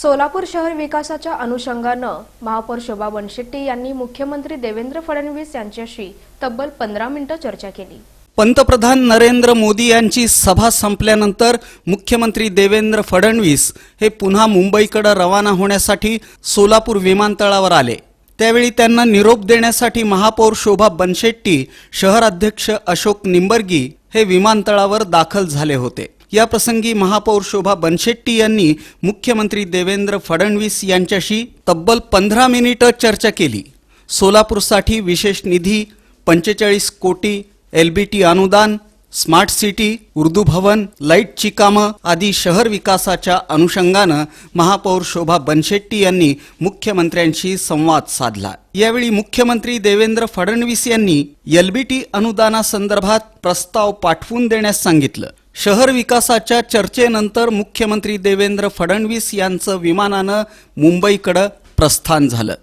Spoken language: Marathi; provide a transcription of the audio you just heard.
सोलापूर शहर विकासाच्या अनुषंगानं महापौर शोभा बनशेट्टी यांनी मुख्यमंत्री देवेंद्र फडणवीस यांच्याशी तब्बल पंधरा मिनिटं चर्चा केली. पंतप्रधान नरेंद्र मोदी यांची सभा संपल्यानंतर मुख्यमंत्री देवेंद्र फडणवीस हे पुन्हा मुंबईकडे रवाना होण्यासाठी सोलापूर विमानतळावर आले. त्यावेळी त्यांना निरोप देण्यासाठी महापौर शोभा बनशेट्टी शहराध्यक्ष अशोक निंबर्गी हे विमानतळावर दाखल झाले होते. याप्रसंगी महापौर शोभा बनशेट्टी यांनी मुख्यमंत्री देवेंद्र फडणवीस यांच्याशी तब्बल पंधरा मिनिटं चर्चा केली. सोलापूरसाठी विशेष निधी पंचेचाळीस कोटी एलबीटी अनुदान स्मार्ट सिटी उर्दू भवन लाईटची कामं आदी शहर विकासाच्या अनुषंगानं महापौर शोभा बनशेट्टी यांनी मुख्यमंत्र्यांशी संवाद साधला. यावेळी मुख्यमंत्री देवेंद्र फडणवीस यांनी एलबीटी अनुदानासंदर्भात प्रस्ताव पाठवून देण्यास सांगितलं. शहर विकासाच्या चर्चेनंतर मुख्यमंत्री देवेंद्र फडणवीस यांचं विमानानं मुंबईकडं प्रस्थान झालं.